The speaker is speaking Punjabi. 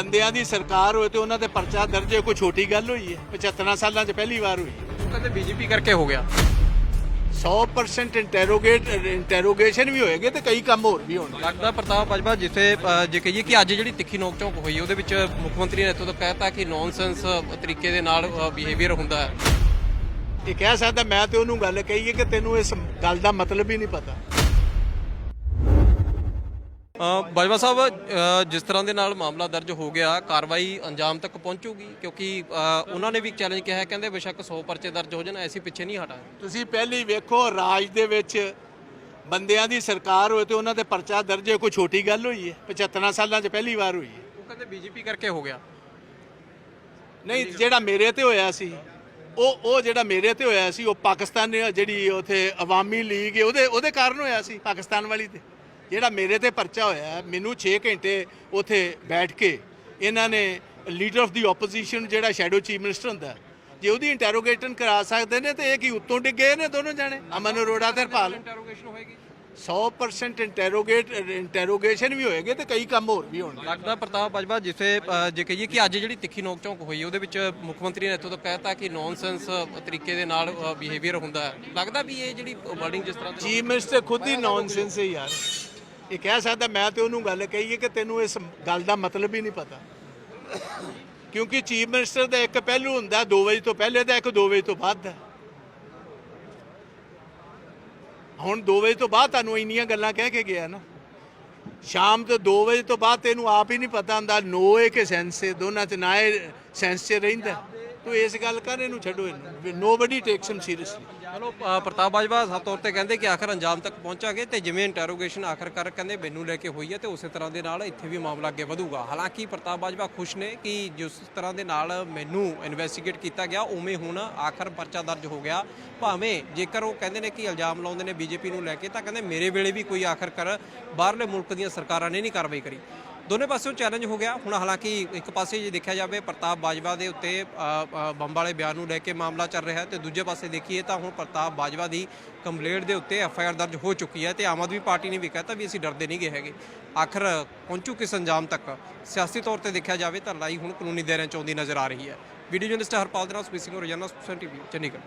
ਬੰਦਿਆਂ ਦੀ ਸਰਕਾਰ ਹੋਏ ਤੇ ਉਹਨਾਂ ਤੇ ਪਰਚਾ ਦਰਜ ਕੋਈ ਛੋਟੀ ਗੱਲ ਹੋਈ ਹੈ? 75 ਸਾਲਾਂ 'ਚ ਪਹਿਲੀ ਵਾਰ ਹੋਈ ਹੈ। ਕਹਿੰਦੇ ਬੀਜੇਪੀ ਕਰਕੇ ਹੋ ਗਿਆ। 100% ਇੰਟਰੋਗੇਟ ਇੰਟਰੋਗੇਸ਼ਨ ਵੀ ਹੋਏਗੇ ਤੇ ਕਈ ਕੰਮ ਹੋਰ ਵੀ ਹੋਣਗੇ। ਲੱਗਦਾ ਪ੍ਰਤਾਪ ਬਾਜਵਾ ਜਿੱਥੇ ਅ, ਜੇ ਕਹੀਏ ਕਿ ਅੱਜ ਜਿਹੜੀ ਤਿੱਖੀ ਨੋਕ ਝੋਂਕ ਹੋਈ ਉਹਦੇ ਵਿੱਚ ਮੁੱਖ ਮੰਤਰੀ ਨੇ ਇੱਥੋਂ ਤੱਕ ਕਹਿਤਾ ਕਿ ਨੌਨਸੈਂਸ ਤਰੀਕੇ ਦੇ ਨਾਲ ਬਿਹੇਵੀਅਰ ਹੁੰਦਾ ਹੈ। ਇਹ ਕਹਿ ਸਕਦਾ ਮੈਂ ਤੇ ਉਹਨੂੰ ਗੱਲ ਕਹੀ ਹੈ ਕਿ ਤੈਨੂੰ ਇਸ ਗੱਲ ਦਾ ਮਤਲਬ ਹੀ ਨਹੀਂ ਪਤਾ। ਬਾਜਵਾ ਸਾਹਿਬ ਅ, ਜਿਸ ਤਰ੍ਹਾਂ ਦੇ ਨਾਲ ਮਾਮਲਾ ਦਰਜ ਹੋ ਗਿਆ ਕਾਰਵਾਈ ਅੰਜਾਮ ਤੱਕ ਪਹੁੰਚੂਗੀ? ਕਿਉਂਕਿ ਅ, ਉਹਨਾਂ ਨੇ ਵੀ ਚੈਲੰਜ ਕਿਹਾ ਹੈ, ਕਹਿੰਦੇ ਬੇਸ਼ੱਕ 100 ਪਰਚੇ ਦਰਜ ਹੋ ਜਾਣ ਐਸੀ ਪਿੱਛੇ ਨਹੀਂ ਹਟਾਂਗੇ ਤੁਸੀਂ ਪਹਿਲੀ ਵੇਖੋ ਰਾਜ ਦੇ ਵਿੱਚ ਬੰਦਿਆਂ ਦੀ ਸਰਕਾਰ ਹੋਏ ਤੇ ਉਹਨਾਂ ਤੇ ਪਰਚਾ ਦਰਜ ਹੋਏ ਕੋਈ ਛੋਟੀ ਗੱਲ ਹੋਈ ਹੈ? 75 ਸਾਲਾਂ 'ਚ ਪਹਿਲੀ ਵਾਰ ਹੋਈ ਹੈ। ਉਹ ਕਹਿੰਦੇ ਬੀਜੇਪੀ ਕਰਕੇ ਹੋ ਗਿਆ। ਨਹੀਂ ਜਿਹੜਾ ਮੇਰੇ ਤੇ ਹੋਇਆ ਸੀ ਉਹ ਉਹ ਜਿਹੜਾ ਮੇਰੇ ਤੇ ਹੋਇਆ ਸੀ ਉਹ ਪਾਕਿਸਤਾਨ ਨੇ ਜਿਹੜੀ ਉਥੇ ਅਵਾਮੀ ਲੀਗ ਹੈ ਉਹਦੇ ਉਹਦੇ ਕਾਰਨ ਹੋਇਆ ਸੀ ਪਾਕਿਸਤਾਨ ਵਾਲੀ ਤੇ। ਜਿਹੜਾ ਮੇਰੇ ਤੇ ਪਰਚਾ ਹੋਇਆ ਮੈਨੂੰ 6 ਘੰਟੇ ਉਥੇ ਬੈਠ ਕੇ ਇਹਨਾਂ ਨੇ ਲੀਡਰ ਆਫ ਦੀ ਆਪੋਜੀਸ਼ਨ ਜਿਹੜਾ ਸ਼ੈਡੋ ਚੀਫ ਮਿਨਿਸਟਰ ਹੁੰਦਾ ਜੇ ਉਹਦੀ ਇੰਟਰੋਗੇਸ਼ਨ ਕਰਾ ਸਕਦੇ ਨੇ ਤੇ ਇਹ ਕੀ ਉੱਤੋਂ ਡਿੱਗੇ ਨੇ ਦੋਨੋਂ ਜਾਣੇ? ਅਮਨ ਅਰੋੜਾ ਤੇ ਹਰਪਾਲ। ਇੰਟਰੋਗੇਸ਼ਨ ਹੋਏਗੀ 100% ਇੰਟਰੋਗੇਟ ਇੰਟਰੋਗੇਸ਼ਨ ਵੀ ਹੋਏਗੇ ਤੇ ਕਈ ਕੰਮ ਹੋਰ ਵੀ ਹੋਣਗੇ। ਲੱਗਦਾ ਪ੍ਰਤਾਪ ਬਾਜਵਾ ਜਿੱਥੇ ਅ, ਜੇ ਕਹੀਏ ਕਿ ਅੱਜ ਜਿਹੜੀ ਤਿੱਖੀ ਨੋਕ ਝੋਂਕ ਹੋਈ ਉਹਦੇ ਵਿੱਚ ਮੁੱਖ ਮੰਤਰੀ ਨੇ ਇੱਥੋਂ ਤੱਕ ਕਹਿਤਾ ਕਿ ਨੌਨਸੈਂਸ ਤਰੀਕੇ ਦੇ ਨਾਲ ਬਿਹੇਵੀਅਰ ਹੁੰਦਾ ਲੱਗਦਾ ਵੀ ਇਹ ਜਿਹੜੀ ਵਰਡਿੰਗ ਜਿਸ ਤਰ੍ਹਾਂ ਦੀ ਚੀਫ ਮਿਨਿਸਟਰ ਖੁਦ ਹੀ ਨੌਨਸੈਂਸ ਹੈ ਯਾਰ। ਇਹ ਕਹਿ ਸਕਦਾ, ਮੈਂ ਤੇ ਉਹਨੂੰ ਗੱਲ ਕਹੀ ਹੈ ਕਿ ਤੈਨੂੰ ਇਸ ਗੱਲ ਦਾ ਮਤਲਬ ਹੀ ਨਹੀਂ ਪਤਾ। ਕਿਉਂਕਿ ਚੀਫ ਮਿਨਿਸਟਰ ਦਾ ਇੱਕ ਪਹਿਲੂ ਹੁੰਦਾ 2 ਵਜੇ ਤੋਂ ਪਹਿਲੇ ਦਾ ਇੱਕ 2 ਵਜੇ ਤੋਂ ਬਾਅਦ ਦਾ। ਹੁਣ 2 ਵਜੇ ਤੋਂ ਬਾਅਦ ਤੁਹਾਨੂੰ ਇੰਨੀਆਂ ਗੱਲਾਂ ਕਹਿ ਕੇ ਗਿਆ ਨਾ। ਸ਼ਾਮ ਤੋਂ 2 ਵਜੇ ਤੋਂ ਬਾਅਦ ਤੈਨੂੰ ਆਪ ਹੀ ਨਹੀਂ ਪਤਾ ਹੁੰਦਾ ਨੋ ਹੈ ਕਿ ਸੈਂਸ ਹੈ ਦੋਨਾਂ ਚ ਨਾ ਇਹ ਸੈਂਸ ਚ ਰਹਿੰਦਾ। ਤੂੰ ਇਸ ਗੱਲ ਕਰ ਇਹਨੂੰ ਛੱਡੋ ਇਹਨੂੰ। ਨੋਬਡੀ ਟੇਕਸ ਹਿਮ ਸੀਰੀਅਸਲੀ ਚਲੋ ਅ, ਪ੍ਰਤਾਪ ਬਾਜਵਾ ਸਾਫ਼ ਤੌਰ ਤੇ ਕਹਿੰਦੇ ਕਿ ਆਖਰ ਅੰਜਾਮ ਤੱਕ ਪਹੁੰਚਾਂਗੇ ਤੇ ਜਿਵੇਂ ਇੰਟਰੋਗੇਸ਼ਨ ਆਖਰਕਾਰ ਕਹਿੰਦੇ ਮੈਨੂੰ ਲੈ ਕੇ ਹੋਈ ਹੈ ਤੇ ਉਸੇ ਤਰ੍ਹਾਂ ਦੇ ਨਾਲ ਇੱਥੇ ਵੀ ਮਾਮਲਾ ਅੱਗੇ ਵਧੂਗਾ। ਹਾਲਾਂਕਿ ਪ੍ਰਤਾਪ ਬਾਜਵਾ ਖੁਸ਼ ਨੇ ਕਿ ਜਿਸ ਤਰ੍ਹਾਂ ਦੇ ਨਾਲ ਮੈਨੂੰ ਇਨਵੈਸਟੀਗੇਟ ਕੀਤਾ ਗਿਆ ਉਵੇਂ ਹੁਣ ਆਖਰ ਪਰਚਾ ਦਰਜ ਹੋ ਗਿਆ। ਭਾਵੇਂ ਜੇਕਰ ਉਹ ਕਹਿੰਦੇ ਨੇ ਕਿ ਇਲਜ਼ਾਮ ਲਾਉਂਦੇ ਨੇ ਬੀਜੇਪੀ ਨੂੰ ਲੈ ਕੇ ਤਾਂ ਕਹਿੰਦੇ ਮੇਰੇ ਵੇਲੇ ਵੀ ਕੋਈ ਆਖਰਕਾਰ ਬਾਹਰਲੇ ਮੁਲਕ ਦੀਆਂ ਸਰਕਾਰਾਂ ਨੇ ਨਹੀਂ ਕਾਰਵਾਈ ਕਰੀ। ਦੋਨੇ ਪਾਸਿਓਂ ਚੈਲੰਜ ਹੋ ਗਿਆ। ਹੁਣ ਹਾਲਾਂਕਿ ਇੱਕ ਪਾਸੇ ਜੇ ਦੇਖਿਆ ਜਾਵੇ, ਪ੍ਰਤਾਪ ਬਾਜਵਾ ਦੇ ਉੱਤੇ ਬੰਬ ਵਾਲੇ ਬਿਆਨ ਨੂੰ ਲੈ ਕੇ ਮਾਮਲਾ ਚੱਲ ਰਿਹਾ ਹੈ ਤੇ ਦੂਜੇ ਪਾਸੇ ਦੇਖੀਏ ਤਾਂ ਹੁਣ ਪ੍ਰਤਾਪ ਬਾਜਵਾ ਦੀ ਕੰਪਲੇਂਟ ਦੇ ਉੱਤੇ ਐਫ ਆਈ ਆਰ ਦਰਜ ਹੋ ਚੁੱਕੀ ਹੈ ਤੇ ਆਮ ਆਦਮੀ ਪਾਰਟੀ ਨੇ ਵੀ ਕਹਿਤਾ ਵੀ ਅਸੀਂ ਡਰਦੇ ਨਹੀਂ ਗਏ ਹੈਗੇ। ਆਖਰ ਪਹੁੰਚੂ ਕਿਸ ਅੰਜਾਮ ਤੱਕ? ਸਿਆਸੀ ਤੌਰ ਤੇ ਦੇਖਿਆ ਜਾਵੇ ਤਾਂ ਲੜਾਈ ਹੁਣ ਕਾਨੂੰਨੀ ਦਾਇਰਿਆਂ ਚ ਆਉਂਦੀ ਨਜ਼ਰ ਆ ਰਹੀ ਹੈ। ਵੀਡੀਓ ਜਰਨਲਿਸਟ ਹਰਪਾਲ ਦੇ ਨਾਲ ਸਪੀਸਿੰਗ ਰੋਜ਼ਾਨਾ ਸੁਪਸਨ ਟੀਵੀ, ਚੰਡੀਗੜ੍ਹ।